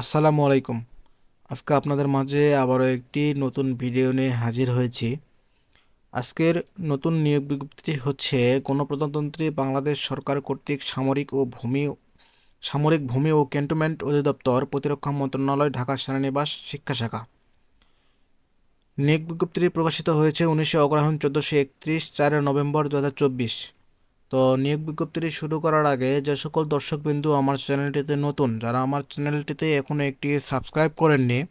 আসসালামু আলাইকুম। আজকে আপনাদের মাঝে আবারও একটি নতুন ভিডিও নিয়ে হাজির হয়েছি। আজকের নতুন নিয়োগ বিজ্ঞপ্তিটি হচ্ছে গণপ্রজাতন্ত্রী বাংলাদেশ সরকার কর্তৃক সামরিক ও ভূমি, সামরিক ভূমি ও ক্যান্টনমেন্ট অধিদপ্তর প্রতিরক্ষা মন্ত্রণালয়, ঢাকা সেনানিবাস, শিক্ষা শাখা। নিয়োগ বিজ্ঞপ্তিটি প্রকাশিত হয়েছে উনিশে অগ্রহায়ণ চোদ্দোশো একত্রিশ চার নভেম্বর দু হাজার চব্বিশ। তো নিয়োগ বিজ্ঞপ্তিটি শুরু করার আগে যে সকল দর্শকবিন্দু আমার চ্যানেলটিতে নতুন, যারা আমার চ্যানেলটিতে এখনও একটি সাবস্ক্রাইব করেননি,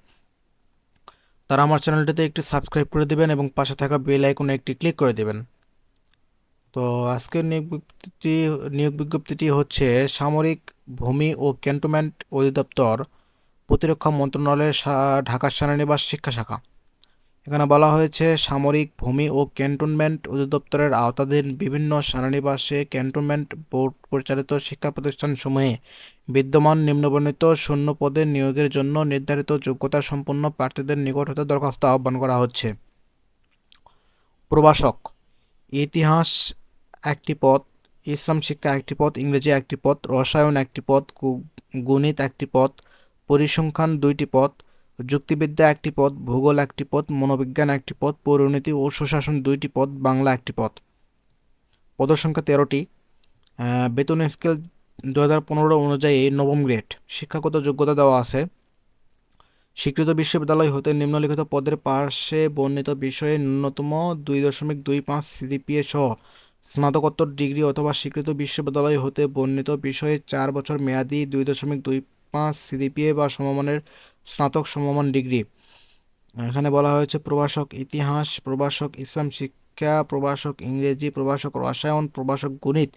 তারা আমার চ্যানেলটিতে একটি সাবস্ক্রাইব করে দেবেন এবং পাশে থাকা বেল আইকনে একটি ক্লিক করে দেবেন। তো আজকের নিয়োগ বিজ্ঞপ্তিটি নিয়োগ বিজ্ঞপ্তিটি হচ্ছে সামরিক ভূমি ও ক্যান্টনমেন্ট অধিদপ্তর প্রতিরক্ষা মন্ত্রণালয়ের সা- ঢাকা সেনানিবাস শিক্ষা শাখা। এখানে বলা হয়েছে, সামরিক ভূমি ও ক্যান্টনমেন্ট অধিদপ্তরের আওতাধীন বিভিন্ন সেনানিবাসে ক্যান্টনমেন্ট বোর্ড পরিচালিত শিক্ষা প্রতিষ্ঠানসমূহে বিদ্যমান নিম্নবর্ণিত শূন্য পদে নিয়োগের জন্য নির্ধারিত যোগ্যতা সম্পন্ন প্রার্থীদের নিকট হতে দরখাস্ত আহ্বান করা হচ্ছে। প্রবাসক ইতিহাস একটি পদ, ইসলাম শিক্ষা একটি পদ, ইংরেজি একটি পদ, রসায়ন একটি গু- গণিত একটি পদ, পরিসংখ্যান দুইটি পদ যুক্তিবিদ্যা একটি পদ, ভূগোল একটি পদ, মনোবিজ্ঞান একটি পদ, পৌরনীতি ও সুশাসন দুইটি পদ, বাংলা একটি পদ। সংখ্যা তেরোটি। বেতন স্কেল দু হাজার পনেরো অনুযায়ী নবম গ্রেড। শিক্ষাগত যোগ্যতা দেওয়া আছে। স্বীকৃত বিশ্ববিদ্যালয় হতে নিম্নলিখিত পদের পাশে বর্ণিত বিষয়ে ন্যূনতম দুই দশমিক দুই পাঁচ সিজিপিএ সহ স্নাতকোত্তর ডিগ্রি অথবা স্বীকৃত বিশ্ববিদ্যালয় হতে বর্ণিত বিষয়ে চার বছর মেয়াদি দুই দশমিক দুই পাঁচ সিজিপিএ বা সমমানের স্নাতক সমমান ডিগ্রি। এখানে বলা হয়েছে প্রভাষক ইতিহাস, প্রভাষক ইসলাম শিক্ষা, প্রভাষক ইংরেজি, প্রভাষক রসায়ন, প্রভাষক গণিত,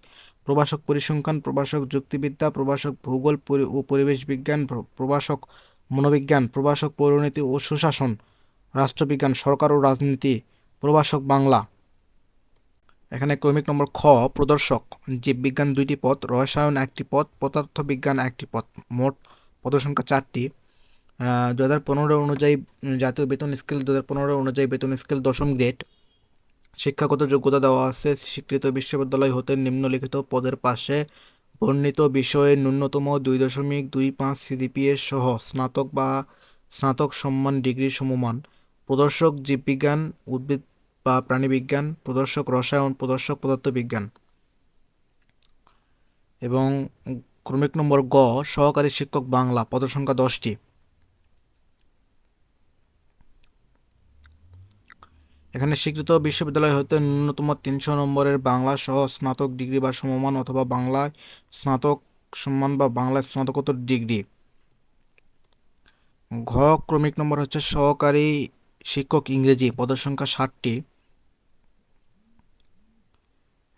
প্রভাষক পরিসংখ্যান, প্রভাষক যুক্তিবিদ্যা, প্রভাষক ভূগোল ও পরিবেশ বিজ্ঞান, প্র- প্রভাষক মনোবিজ্ঞান, প্রভাষক পৌরনীতি ও সুশাসন, রাষ্ট্রবিজ্ঞান, সরকার ও রাজনীতি, প্রভাষক বাংলা। এখানে ক্রমিক নম্বর খ, প্রদর্শক। জীববিজ্ঞান দুইটি পথ, রসায়ন একটি পদ পদার্থবিজ্ঞান একটি পথ। মোট পদসংখ্যা চারটি। দু হাজার পনেরো অনুযায়ী জাতীয় বেতন স্কেল দু হাজার পনেরো অনুযায়ী বেতন স্কেল দশম গ্রেড। শিক্ষাগত যোগ্যতা দেওয়া আছে, স্বীকৃত বিশ্ববিদ্যালয় হতে নিম্নলিখিত পদের পাশে বর্ণিত বিষয়ে ন্যূনতম দুই দশমিক দুই পাঁচ সিজিপিএ সহ স্নাতক বা স্নাতক সম্মান ডিগ্রি সমমান। প্রদর্শক জীববিজ্ঞান উদ্ভিদ বা প্রাণীবিজ্ঞান, প্রদর্শক রসায়ন, প্রদর্শক পদার্থবিজ্ঞান। এবং ক্রমিক নম্বর গ, সহকারী শিক্ষক বাংলা, পদসংখ্যা দশটি। এখানে স্বীকৃত বিশ্ববিদ্যালয় হতে ন্যূনতম তিনশো নম্বরের বাংলা সহ স্নাতক ডিগ্রি বা সমমান অথবা বাংলায় স্নাতক সম্মান বা বাংলায় স্নাতকোত্তর ডিগ্রি। ঘ, ক্রমিক নম্বর হচ্ছে সহকারী শিক্ষক ইংরেজি, পদসংখ্যা ষাটটি।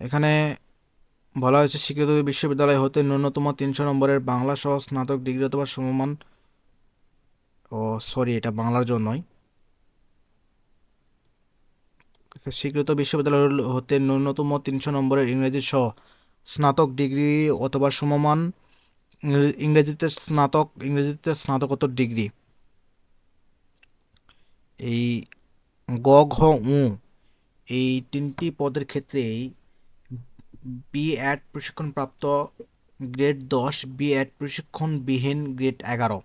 এখানে বলা হয়েছে, স্বীকৃত বিশ্ববিদ্যালয় হতে ন্যূনতম তিনশো নম্বরের বাংলা সহ স্নাতক ডিগ্রি অথবা সমমান ও সরি এটা বাংলার জন্যই স্বীকৃত বিশ্ববিদ্যালয় হতে ন্যূনতম তিনশো নম্বরের ইংরেজি সহ স্নাতক ডিগ্রি অথবা সমমান ইংরেজিতে স্নাতক ইংরেজিতে স্নাতকোত্তর ডিগ্রি। এই গ, ঘ, উ এই তিনটি পদের ক্ষেত্রেই বি অ্যাড প্রশিক্ষণপ্রাপ্ত গ্রেড দশ বি অ্যাড প্রশিক্ষণবিহীন গ্রেড এগারো।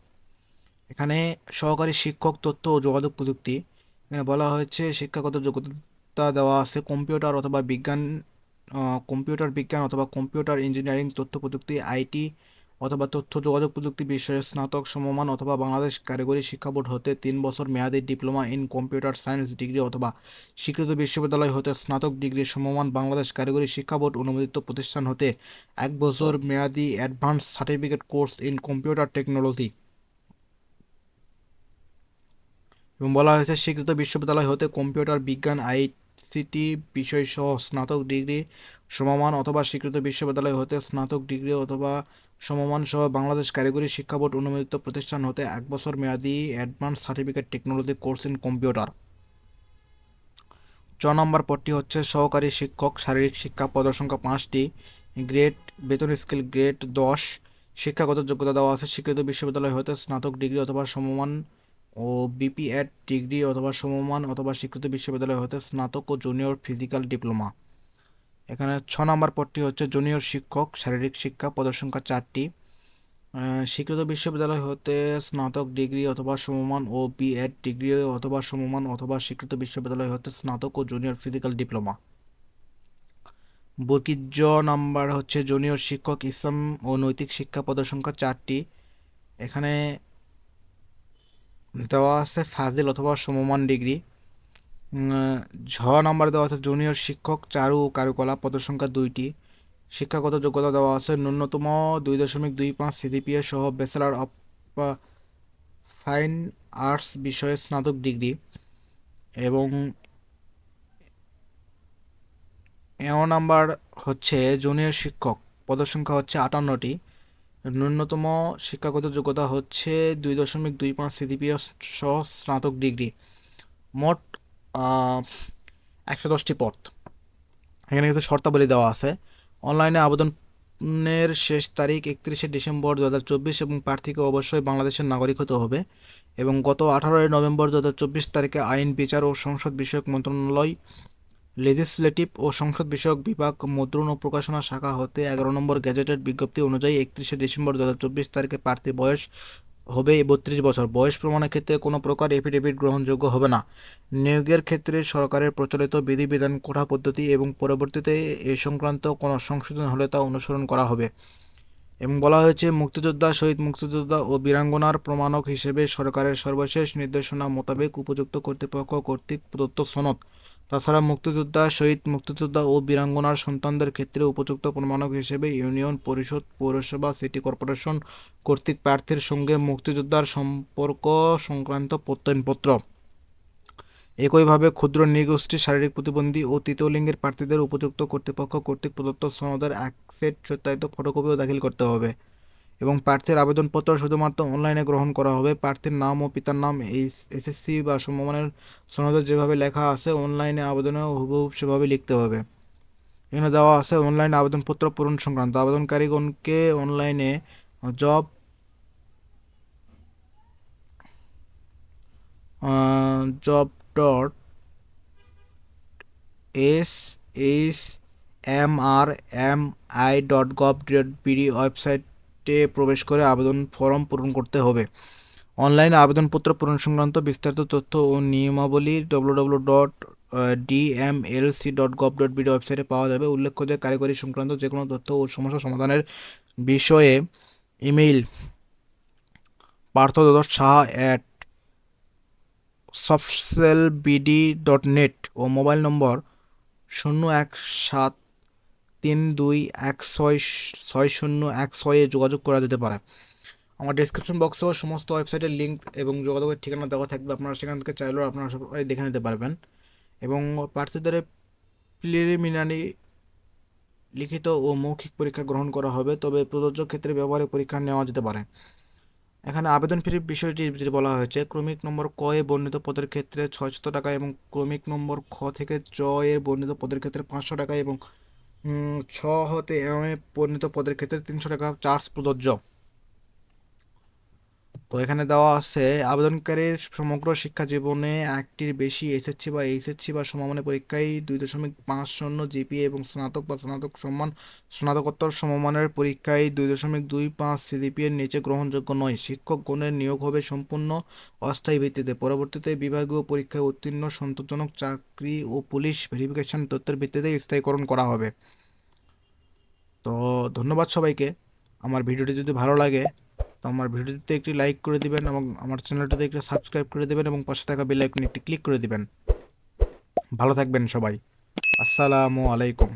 এখানে সহকারী শিক্ষক তথ্য ও যোগাযোগ প্রযুক্তি, এখানে বলা হয়েছে শিক্ষাগত যোগ্যতা দেওয়া আছে কম্পিউটার অথবা বিজ্ঞান কম্পিউটার বিজ্ঞান অথবা কম্পিউটার ইঞ্জিনিয়ারিং তথ্য প্রযুক্তি, আইটি অথবা তথ্য, যোগাযোগ প্রযুক্তি বিষয়ে স্নাতক সমমান অথবা বাংলাদেশ কারিগরি শিক্ষা বোর্ড হতে তিন বছর মেয়াদী diploma in computer science degree অথবা স্বীকৃত বিশ্ববিদ্যালয় হতে স্নাতক ডিগ্রি সমমান বাংলাদেশ কারিগরি শিক্ষা বোর্ড অনুমোদিত প্রতিষ্ঠান হতে এক বছর মেয়াদী advance certificate course in computer technology. এবং বলা হয়েছে, স্বীকৃত বিশ্ববিদ্যালয় হতে কম্পিউটার বিজ্ঞান আইসিটি বিষয়সহ স্নাতক ডিগ্রি সমমান অথবা স্বীকৃত বিশ্ববিদ্যালয় হতে স্নাতক ডিগ্রি অথবা সমমান সহ বাংলাদেশ কারিগরি শিক্ষা বোর্ড অনুমোদিত প্রতিষ্ঠান হতে এক বছর মেয়াদী advance certificate technology course in computer. ছ নম্বর পদটি হচ্ছে সহকারী শিক্ষক, শারীরিক শিক্ষা, পদসংখ্যা পাঁচটি, গ্রেড, বেতন স্কেল গ্রেড দশ, শিক্ষাগত যোগ্যতা দেওয়া আছে, স্বীকৃত বিশ্ববিদ্যালয় হতে স্নাতক ডিগ্রি অথবা সমমান ও বিপি এড ডিগ্রি অথবা সমমান অথবা স্বীকৃত বিশ্ববিদ্যালয় হতে স্নাতক ও জুনিয়র ফিজিক্যাল ডিপ্লোমা এখানে ছ নম্বর পদটি হচ্ছে জুনিয়র শিক্ষক, শারীরিক শিক্ষা পদের সংখ্যা চারটি স্বীকৃত বিশ্ববিদ্যালয় হতে স্নাতক ডিগ্রি অথবা সমমান ও বিএড ডিগ্রি অথবা সমমান অথবা স্বীকৃত বিশ্ববিদ্যালয় হতে স্নাতক ও জুনিয়র ফিজিক্যাল ডিপ্লোমা বর্কিত জ নাম্বার হচ্ছে জুনিয়র শিক্ষক, ইসলাম ও নৈতিক শিক্ষা পদের সংখ্যা চারটি। এখানে দেওয়া আছে ফাজিল অথবা সমমান ডিগ্রি। ঝ নাম্বার দেওয়া আছে জুনিয়র শিক্ষক, চারু ও কারুকলা পদের সংখ্যা দুইটি। শিক্ষাগত যোগ্যতা দেওয়া আছে ন্যূনতম দুই দশমিক দুই পাঁচ সিজিপিএ সহ ব্যাচেলার অফ ফাইন আর্টস বিষয়ে স্নাতক ডিগ্রি। এবং এও নাম্বার হচ্ছে জুনিয়র শিক্ষক, পদের সংখ্যা হচ্ছে আটান্নটি। ন্যূনতম শিক্ষাগত যোগ্যতা হচ্ছে দুই দশমিক দুই পাঁচ সিজিপিএ সহ স্নাতক ডিগ্রি। মোট একশো দশটি পদ। এখানে কিছু শর্তাবলী দেওয়া আছে। অনলাইনে আবেদনের শেষ তারিখ একত্রিশে ডিসেম্বর দু হাজার চব্বিশ এবং প্রার্থীকে অবশ্যই বাংলাদেশের নাগরিক হতে হবে এবং গত আঠারোই নভেম্বর দু হাজার চব্বিশ তারিখে আইন, বিচার ও সংসদ বিষয়ক মন্ত্রণালয় লেজিসলেটিভ ও সংসদ বিষয়ক বিভাগ মুদ্রণ ও প্রকাশনা শাখা হতে এগারো নম্বর গ্যাজেটেড বিজ্ঞপ্তি অনুযায়ী একত্রিশে ডিসেম্বর দু হাজার চব্বিশ তারিখে প্রার্থী বয়স হবে বত্রিশ বছর। বয়স প্রমাণের ক্ষেত্রে কোনো প্রকার এফিডেভিট গ্রহণযোগ্য হবে না। নিয়োগের ক্ষেত্রে সরকারের প্রচলিত বিধিবিধান, কোঠা পদ্ধতি এবং পরবর্তীতে এ সংক্রান্ত কোনো সংশোধন হলে তা অনুসরণ করা হবে। এবং বলা হয়েছে, মুক্তিযোদ্ধা, শহীদ মুক্তিযোদ্ধা ও বীরাঙ্গনার প্রমাণক হিসেবে সরকারের সর্বশেষ নির্দেশনা মোতাবেক উপযুক্ত কর্তৃপক্ষ কর্তৃক প্রদত্ত সনদ তাছাড়া মুক্তিযোদ্ধা, শহীদ মুক্তিযোদ্ধা ও বীরাঙ্গনার সন্তানদের ক্ষেত্রে উপযুক্ত প্রমাণক হিসেবে ইউনিয়ন পরিষদ, পৌরসভা, সিটি কর্পোরেশন কর্তৃক প্রার্থীর সঙ্গে মুক্তিযোদ্ধার সম্পর্ক সংক্রান্ত প্রত্যয়নপত্র। একইভাবে ক্ষুদ্র নৃগোষ্ঠী শারীরিক প্রতিবন্ধী ও তৃতীয় লিঙ্গের প্রার্থীদের উপযুক্ত কর্তৃপক্ষ কর্তৃক প্রদত্ত সনদের এক সেট সত্যায়িত ফটোকপিও দাখিল করতে হবে। এবং প্রার্থীর আবেদনপত্র শুধুমাত্র অনলাইনে গ্রহণ করা হবে। প্রার্থীর নাম ও পিতার নাম এই এসএসসি বা সমমানের সনদে যেভাবে লেখা আছে, অনলাইনে আবেদনে হুবহু সেভাবে লিখতে হবে। এখানে দেওয়া আছে অনলাইন আবেদনপত্র পূরণ সংক্রান্ত। আবেদনকারীগণকে অনলাইনে job job dot S, H, M, R, M, I dot gov dot BD ওয়েবসাইটে প্রবেশ করে আবেদন ফর্ম পূরণ করতে হবে। অনলাইনে আবেদনপত্র পূরণ সংক্রান্ত বিস্তারিত তথ্য ও নিয়মাবলী W W dot DMLC dot gov dot BD ওয়েবসাইটে পাওয়া যাবে। উল্লেখ্য যে কারিগরি সংক্রান্ত যে কোনো তথ্য ও সমস্যা সমাধানের বিষয়ে ইমেইল পার্থ দ্বাদশ Saha at softcell BD dot net O mobile number শূন্য এক সাত তিন দুই এক ছয় ছয় শূন্য এক ছয়ে যোগাযোগ করা যেতে পারে। আমার ডিসক্রিপশন বক্সেও সমস্ত ওয়েবসাইটের লিঙ্ক এবং যোগাযোগের ঠিকানা দেওয়া থাকবে, আপনারা সেখান থেকে চাইলেও আপনারা সবাই দেখে নিতে পারবেন। এবং প্রার্থীদের প্রিলিমিনারি লিখিত ও মৌখিক পরীক্ষা গ্রহণ করা হবে, তবে প্রযোজ্য ক্ষেত্রে ব্যবহারিক পরীক্ষা নেওয়া যেতে পারে। এখানে আবেদন ফির বিষয়টি যেটি বলা হয়েছে, ক্রমিক নম্বর ক এ বর্ণিত পদের ক্ষেত্রে ছয়শত টাকা এবং ক্রমিক নম্বর খ থেকে চ এ বর্ণিত পদের ক্ষেত্রে পাঁচশো টাকা এবং ছ হতে এম এ পরিণত পদের ক্ষেত্রে তিনশো টাকা চার্জ প্রযোজ্য। তো এখানে দেওয়া আছে, আবেদনকারীর সমগ্র শিক্ষা জীবনে একটির বেশি এসএসসি বা এইচএসসি বা সমমানের পরীক্ষায় দুই দশমিক পাঁচ শূন্য জিপিএ এবং স্নাতক বা স্নাতক সম্মান স্নাতকোত্তর সমমানের পরীক্ষায় দুই দশমিক দুই পাঁচ সিজিপিএর নিচে গ্রহণযোগ্য নয়। শিক্ষকগণের নিয়োগ হবে সম্পূর্ণ অস্থায়ী ভিত্তিতে। পরবর্তীতে বিভাগীয় পরীক্ষায় উত্তীর্ণ, সন্তোষজনক চাকরি ও পুলিশ ভেরিফিকেশন তথ্যের ভিত্তিতে স্থায়ীকরণ করা হবে। তো ধন্যবাদ সবাইকে। আমার ভিডিওটি যদি ভালো লাগে তো আমার ভিডিওতে একটি লাইক করে দিবেন এবং আমার চ্যানেলটাতে একটি সাবস্ক্রাইব করে দিবেন এবং পাশে থাকা বেল আইকনে একটি ক্লিক করে দিবেন। ভালো থাকবেন সবাই। আসসালামু আলাইকুম।